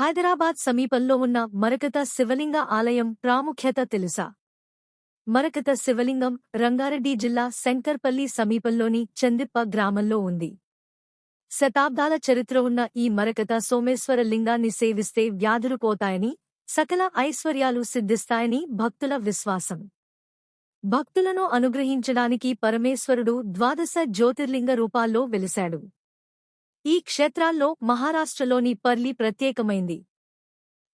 హైదరాబాద్ సమీపంలో ఉన్న మరకత శివలింగ ఆలయం ప్రాముఖ్యత తెలుసా? మరకత శివలింగం రంగారెడ్డి జిల్లా శంకర్పల్లి సమీపంలోని చందిప్ప గ్రామంలో ఉంది. శతాబ్దాల చరిత్ర ఉన్న ఈ మరకత సోమేశ్వర లింగాన్ని సేవిస్తే వ్యాధులు పోతాయని సకల ఐశ్వర్యాలు సిద్ధిస్తాయని భక్తుల విశ్వాసం. భక్తులను అనుగ్రహించడానికి పరమేశ్వరుడు ద్వాదశ జ్యోతిర్లింగ రూపాల్లో వెలిశాడు. ఈ క్షేత్రాల్లో మహారాష్ట్రలోని పర్లి ప్రత్యేకమైంది.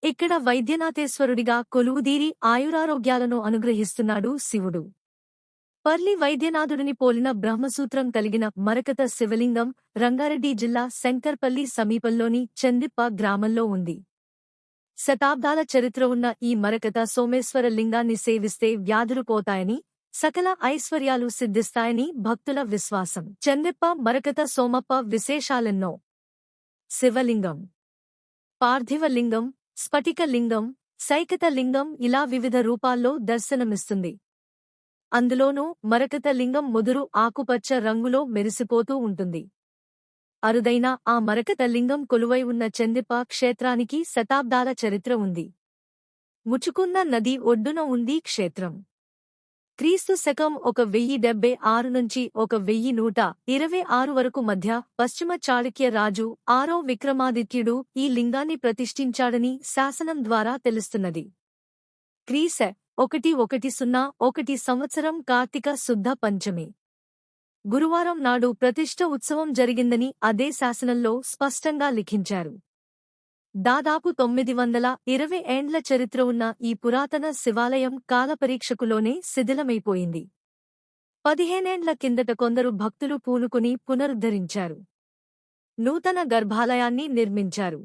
ఇక్కడ వైద్యనాథేశ్వరుడిగా కొలువుదీరి ఆయురారోగ్యాలను అనుగ్రహిస్తున్నాడు శివుడు. పర్లి వైద్యనాథుడిని పోలిన బ్రహ్మసూత్రం కలిగిన మరకత శివలింగం రంగారెడ్డి జిల్లా శంకర్పల్లి సమీపంలోని చందిప్ప గ్రామంలో ఉంది. శతాబ్దాల చరిత్ర ఉన్న ఈ మరకత సోమేశ్వర లింగాన్ని సేవిస్తే వ్యాధులు పోతాయని సకల ఐశ్వర్యాలు సిద్ధిస్తాయని భక్తుల విశ్వాసం. చందిప్ప మరకత సోమప్ప విశేషాలెన్నో. శివలింగం. పార్థివలింగం స్ఫటికలింగం సైకతలింగం ఇలా వివిధ రూపాల్లో దర్శనమిస్తుంది. అందులోనూ మరకత లింగం ముదురు ఆకుపచ్చ రంగులో మెరిసిపోతూ ఉంటుంది. అరుదైన ఆ మరకత లింగం కొలువై ఉన్న చందిప్ప క్షేత్రానికి శతాబ్దాల చరిత్ర ఉంది. ముచుకున్న నది ఒడ్డున ఉంది క్షేత్రం. క్రీస్తు శకం ఒక వెయ్యి డెబ్బై ఆరు నుంచి ఒక వెయ్యి నూట ఇరవై ఆరు వరకు మధ్య పశ్చిమ చాళుక్య రాజు ఆరో విక్రమాదిత్యుడు ఈ లింగాన్ని ప్రతిష్ఠించాడని శాసనం ద్వారా తెలుస్తున్నది. క్రీస ఒకటి ఒకటి సున్నా ఒకటి సంవత్సరం కార్తీక శుద్ధ పంచమి. గురువారం నాడు ప్రతిష్ఠ ఉత్సవం జరిగిందని అదే శాసనంలో స్పష్టంగా లిఖించారు. దాదాపు తొమ్మిది వందల ఇరవై ఏండ్ల చరిత్ర ఉన్న ఈ పురాతన శివాలయం కాలపరీక్షకులోనే శిథిలమైపోయింది. పదిహేనేండ్ల కిందట కొందరు భక్తులు పూనుకుని పునరుద్ధరించారు. నూతన గర్భాలయాన్ని నిర్మించారు.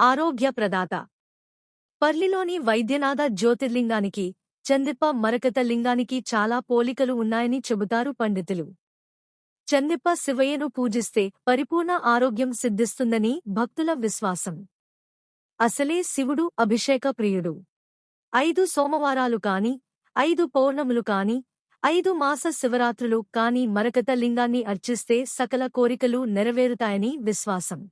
ఆరోగ్య ప్రదాత. పర్లిలోని వైద్యనాథ జ్యోతిర్లింగానికి చందిప్ప మరకత లింగానికి చాలా పోలికలు ఉన్నాయని చెబుతారు పండితులు. చందిప్ప శివయ్యను పూజిస్తే పరిపూర్ణ ఆరోగ్యం సిద్ధిస్తుందని భక్తుల విశ్వాసం. అసలే శివుడు అభిషేక ప్రియుడు. ఐదు సోమవారాలు కాని ఐదు పౌర్ణములు కాని ఐదు మాస శివరాత్రులు కాని మరకత లింగాన్ని అర్చిస్తే సకల కోరికలు నెరవేరుతాయని విశ్వాసం.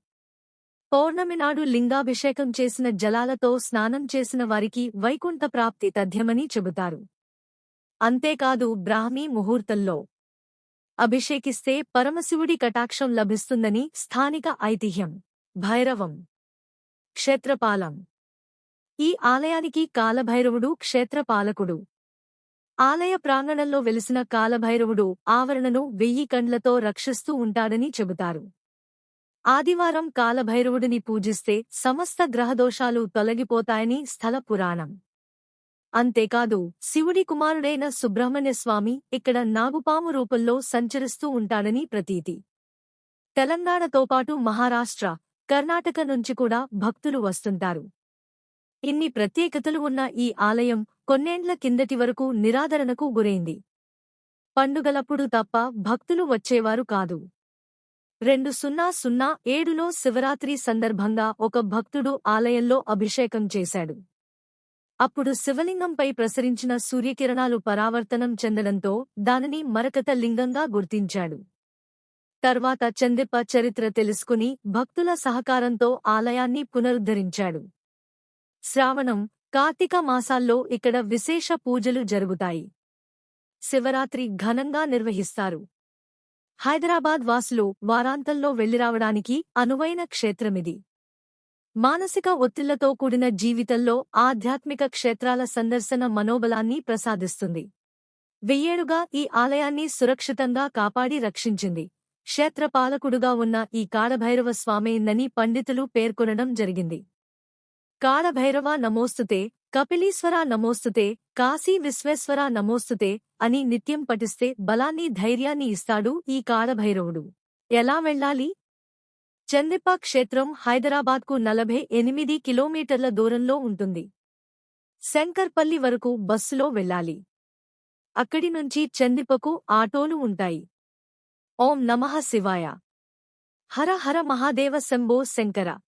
పౌర్ణమి నాడు లింగాభిషేకం చేసిన జలాలతో స్నానం చేసిన వారికి వైకుంఠ ప్రాప్తి తథ్యమని చెబుతారు. అంతేకాదు బ్రాహ్మీ ముహూర్తంలో అభిషేకిస్తే పరమశివుడి కటాక్షం లభిస్తుందని స్థానిక ఐతిహ్యం. భైరవం. క్షేత్రపాలం. ఈ ఆలయానికి కాలభైరవుడు క్షేత్రపాలకుడు. ఆలయ ప్రాంగణంలో వెలిసిన కాలభైరవుడు ఆవరణను వెయ్యి కండ్లతో రక్షిస్తూ ఉంటాడని చెబుతారు. ఆదివారం కాలభైరవుడిని పూజిస్తే సమస్త గ్రహదోషాలు తొలగిపోతాయని స్థల పురాణం. అంతేకాదు శివుడి కుమారుడైన సుబ్రహ్మణ్యస్వామి ఇక్కడ నాగుపాము రూపంలో సంచరిస్తూ ఉంటాడని ప్రతీతి. తెలంగాణతో పాటు మహారాష్ట్ర కర్ణాటక నుంచి కూడా భక్తులు వస్తుంటారు. ఇన్ని ప్రత్యేకతలు ఉన్న ఈ ఆలయం కొన్నేండ్ల కిందటి వరకు నిరాదరణకు గురైంది. పండుగలప్పుడు తప్ప భక్తులు వచ్చేవారు కాదు. రెండు సున్నా సున్నా ఏడులో శివరాత్రి సందర్భంగా ఒక భక్తుడు ఆలయంలో అభిషేకం చేశాడు. అప్పుడు శివలింగంపై ప్రసరించిన సూర్యకిరణాలు పరావర్తనం చెందడంతో దానిని మరకత లింగంగా గుర్తించాడు. తర్వాత చందిప్ప చరిత్ర తెలుసుకుని భక్తుల సహకారంతో ఆలయాన్ని పునరుద్ధరించాడు. శ్రావణం కార్తీక మాసాల్లో ఇక్కడ విశేష పూజలు జరుగుతాయి. శివరాత్రి ఘనంగా నిర్వహిస్తారు. హైదరాబాద్ వాసులు వారాంతంలో వెళ్ళిరావడానికి అనువైన క్షేత్రమిది. మానసిక ఒత్తిళ్ళతో కూడిన జీవితంలో ఆధ్యాత్మిక క్షేత్రాల సందర్శన మనోబలాన్ని ప్రసాదిస్తుంది. వెయ్యేడుగా ఈ ఆలయాన్ని సురక్షితంగా కాపాడి రక్షించింది. క్షేత్రపాలకుడుగా ఉన్న ఈ కాడభైరవ స్వామేందని పండితులు పేర్కొనడం జరిగింది. కాడభైరవ నమోస్తుతే కపిలీశ్వర నమోస్తుతే కాశీ విశ్వేశ్వర నమోస్తుతే అని నిత్యం పఠిస్తే బలాన్ని ధైర్యాన్ని ఇస్తాడు ఈ కాళభైరవుడు ఎలా వెళ్ళాలి? చందిప్ప క్షేత్రం హైదరాబాద్కు నలభై ఎనిమిది కిలోమీటర్ల దూరంలో ఉంటుంది. శంకర్పల్లి వరకు బస్సులో వెళ్ళాలి. అక్కడి నుంచి చందిపకు ఆటోలు ఉంటాయి. ఓం నమః శివాయ. హర హర మహాదేవ శంభో శంకర.